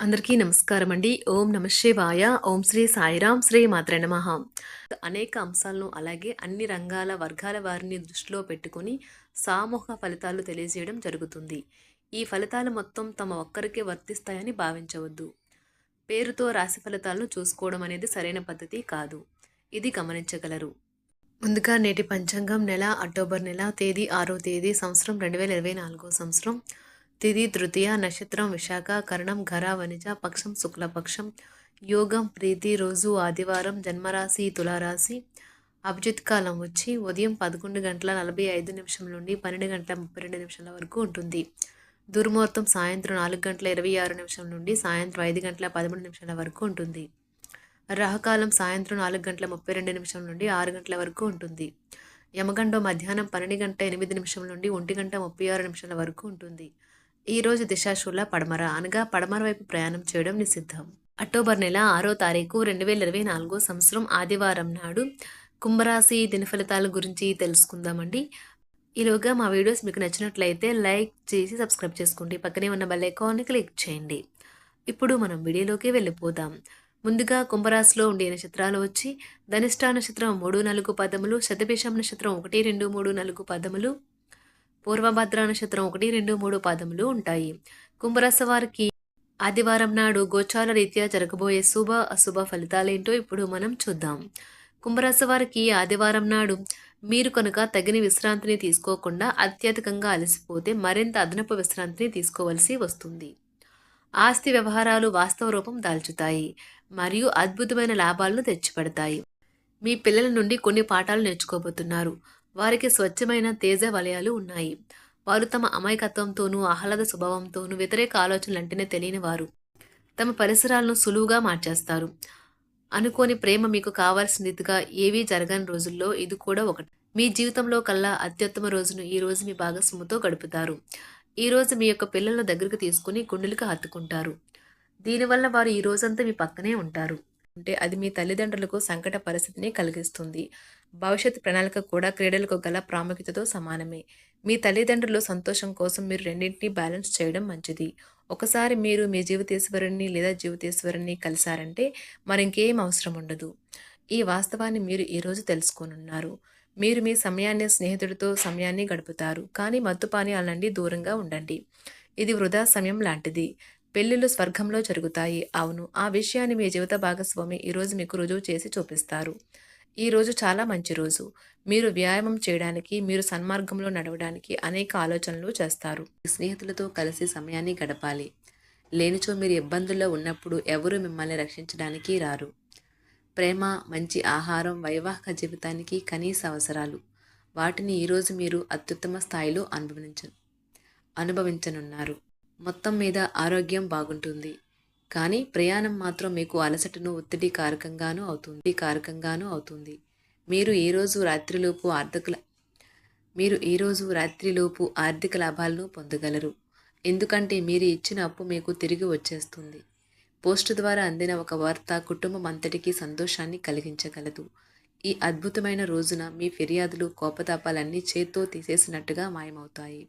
అందరికీ నమస్కారం అండి. ఓం నమ శివాయ. ఓం శ్రీ సాయిరాం శ్రీ మాత్ర నమ. అనేక అంశాలను అలాగే అన్ని రంగాల వర్గాల వారిని దృష్టిలో పెట్టుకొని సామూహిక ఫలితాలు తెలియజేయడం జరుగుతుంది. ఈ ఫలితాలు మొత్తం తమ ఒక్కరికే వర్తిస్తాయని భావించవద్దు. పేరుతో రాశి ఫలితాలను చూసుకోవడం అనేది సరైన పద్ధతి కాదు. ఇది గమనించగలరు. ముందుగా నేటి పంచాంగం నెల అక్టోబర్ నెల తేదీ ఆరో తేదీ సంవత్సరం రెండు వేల ఇరవై నాలుగో సంవత్సరం. తిది తృతీయ నక్షత్రం విశాఖ కరణం ఘర వనిజ పక్షం శుక్లపక్షం యోగం ప్రీతి రోజు ఆదివారం జన్మరాశి తులారాశి అభిజిత్ కాలం వచ్చి ఉదయం పదకొండు గంటల నలభై ఐదు నిమిషం నుండి పన్నెండు గంటల ముప్పై రెండు నిమిషాల వరకు ఉంటుంది. దుర్ముహూర్తం సాయంత్రం నాలుగు గంటల ఇరవై ఆరు నిమిషం నుండి సాయంత్రం ఐదు గంటల పదమూడు నిమిషాల వరకు ఉంటుంది. రాహకాలం సాయంత్రం నాలుగు గంటల ముప్పై రెండు నిమిషం నుండి ఆరు గంటల వరకు ఉంటుంది. యమగండం మధ్యాహ్నం పన్నెండు గంట ఎనిమిది నిమిషం నుండి ఒంటి గంట ముప్పై ఆరు నిమిషాల వరకు ఉంటుంది. ఈ రోజు దిశాశూల పడమర అనగా పడమర వైపు ప్రయాణం చేయడం నిషిద్ధం. అక్టోబర్ నెల ఆరో తారీఖు రెండు వేల ఇరవై నాలుగో సంవత్సరం ఆదివారం నాడు కుంభరాశి దినఫలితాల గురించి తెలుసుకుందామండి. ఈలోగా మా వీడియోస్ మీకు నచ్చినట్లయితే లైక్ చేసి సబ్స్క్రైబ్ చేసుకోండి. పక్కనే ఉన్న బెల్ ఐకాన్ని క్లిక్ చేయండి. ఇప్పుడు మనం వీడియోలోకి వెళ్ళిపోదాం. ముందుగా కుంభరాశిలో ఉండే నక్షత్రాలు వచ్చి ధనిష్టా నక్షత్రం మూడు నాలుగు పదములు శతభిషం నక్షత్రం ఒకటి రెండు మూడు నాలుగు పదములు పూర్వభద్ర నక్షత్రం ఒకటి రెండు మూడు పాదములు ఉంటాయి. కుంభరాశి వారికి ఆదివారం నాడు గోచార రీత్యా జరగబోయే శుభ అశుభ ఫలితాలేంటో ఇప్పుడు మనం చూద్దాం. కుంభరాశి వారికి ఆదివారం నాడు మీరు కనుక తగిన విశ్రాంతిని తీసుకోకుండా అత్యధికంగా అలసిపోతే మరింత అదనపు విశ్రాంతిని తీసుకోవలసి వస్తుంది. ఆస్తి వ్యవహారాలు వాస్తవ రూపం దాల్చుతాయి మరియు అద్భుతమైన లాభాలను తెచ్చిపెడతాయి. మీ పిల్లల నుండి కొన్ని పాఠాలు నేర్చుకోబోతున్నారు. వారికి స్వచ్ఛమైన తేజ వలయాలు ఉన్నాయి. వారు తమ అమాయకత్వంతోనూ ఆహ్లాద స్వభావంతోనూ వ్యతిరేక ఆలోచనలంటేనే తెలియని వారు తమ పరిసరాలను సులువుగా మార్చేస్తారు. అనుకోని ప్రేమ మీకు కావాల్సినదిగా ఏవీ జరగని రోజుల్లో ఇది కూడా ఒకటి. మీ జీవితంలో కల్లా అత్యుత్తమ రోజును ఈ రోజు మీ భాగస్వామితో గడుపుతారు. ఈ రోజు మీ యొక్క పిల్లలను దగ్గరకు తీసుకుని గుండెలకు హత్తుకుంటారు. దీనివల్ల వారు ఈ రోజంతా మీ పక్కనే ఉంటారు. అంటే అది మీ తల్లిదండ్రులకు సంకట పరిస్థితిని కలిగిస్తుంది. భవిష్యత్ ప్రణాళిక కూడా క్రీడలకు గల ప్రాముఖ్యతతో సమానమే. మీ తల్లిదండ్రులు సంతోషం కోసం మీరు రెండింటినీ బ్యాలెన్స్ చేయడం మంచిది. ఒకసారి మీరు మీ జీవితేశ్వరుణ్ణి లేదా జీవితేశ్వరుణ్ణి కలిశారంటే మరింకేం అవసరం ఉండదు. ఈ వాస్తవాన్ని మీరు ఈరోజు తెలుసుకోనున్నారు. మీరు మీ సమయాన్ని స్నేహితుడితో సమయాన్ని గడుపుతారు. కానీ మత్తుపానీయాల నుండి దూరంగా ఉండండి. ఇది వృధా సమయం లాంటిది. పెళ్ళిళ్ళు స్వర్గంలో జరుగుతాయి. అవును ఆ విషయాన్ని మీ జీవిత భాగస్వామి ఈరోజు మీకు రుజువు చేసి చూపిస్తారు. ఈ రోజు చాలా మంచి రోజు. మీరు వ్యాయామం చేయడానికి మీరు సన్మార్గంలో నడవడానికి అనేక ఆలోచనలు చేస్తారు. స్నేహితులతో కలిసి సమయాన్ని గడపాలి. లేనిచో మీరు ఇబ్బందుల్లో ఉన్నప్పుడు ఎవరు మిమ్మల్ని రక్షించడానికి రారు. ప్రేమ మంచి ఆహారం వైవాహిక జీవితానికి కనీస అవసరాలు. వాటిని ఈరోజు మీరు అత్యుత్తమ స్థాయిలో అనుభవించ అనుభవించనున్నారు. మొత్తం మీద ఆరోగ్యం బాగుంటుంది. కానీ ప్రయాణం మాత్రం మీకు అలసటను ఒత్తిడి కారకంగానూ అవుతుంది. కారకంగానూ అవుతుంది. మీరు ఈరోజు రాత్రిలోపు ఆర్థిక మీరు ఈరోజు రాత్రిలోపు ఆర్థిక లాభాలను పొందగలరు. ఎందుకంటే మీరు ఇచ్చిన అప్పు మీకు తిరిగి వచ్చేస్తుంది. పోస్టు ద్వారా అందిన ఒక వార్త కుటుంబం అంతటికీ సంతోషాన్ని కలిగించగలదు. ఈ అద్భుతమైన రోజున మీ ఫిర్యాదులు కోపతాపాలన్నీ చేత్తో తీసేసినట్టుగా మాయమవుతాయి.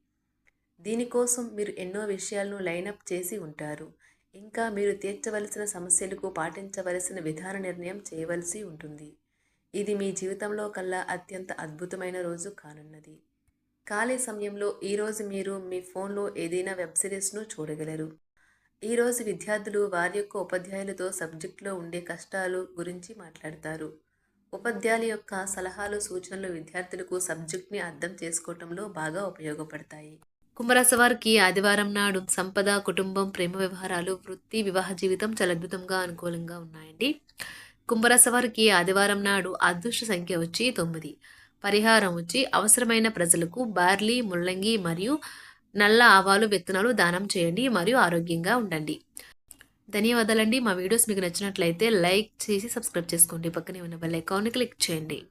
దీనికోసం మీరు ఎన్నో విషయాలను లైనప్ చేసి ఉంటారు. ఇంకా మీరు తీర్చవలసిన సమస్యలకు పాటించవలసిన విధాన నిర్ణయం చేయవలసి ఉంటుంది. ఇది మీ జీవితంలో కల్లా అత్యంత అద్భుతమైన రోజు కానున్నది. ఖాళీ సమయంలో ఈరోజు మీరు మీ ఫోన్లో ఏదైనా వెబ్ సిరీస్ను చూడగలరు. ఈరోజు విద్యార్థులు వారి యొక్క ఉపాధ్యాయులతో సబ్జెక్టులో ఉండే కష్టాలు గురించి మాట్లాడతారు. ఉపాధ్యాయుల యొక్క సలహాలు సూచనలు విద్యార్థులకు సబ్జెక్ట్ని అర్థం చేసుకోవటంలో బాగా ఉపయోగపడతాయి. కుంభరాశి వారికి ఆదివారం నాడు సంపద కుటుంబం ప్రేమ వ్యవహారాలు వృత్తి వివాహ జీవితం చాలా అద్భుతంగా అనుకూలంగా ఉన్నాయండి. కుంభరాశి వారికి ఆదివారం నాడు అదృష్ట సంఖ్య వచ్చి తొమ్మిది. పరిహారం వచ్చి అవసరమైన ప్రజలకు బార్లీ ముల్లంగి మరియు నల్ల ఆవాలు విత్తనాలు దానం చేయండి మరియు ఆరోగ్యంగా ఉండండి. ధన్యవాదాలండి. మా వీడియోస్ మీకు నచ్చినట్లయితే లైక్ చేసి సబ్స్క్రైబ్ చేసుకోండి. పక్కనే ఉన్న బెల్ ఐకాన్ని క్లిక్ చేయండి.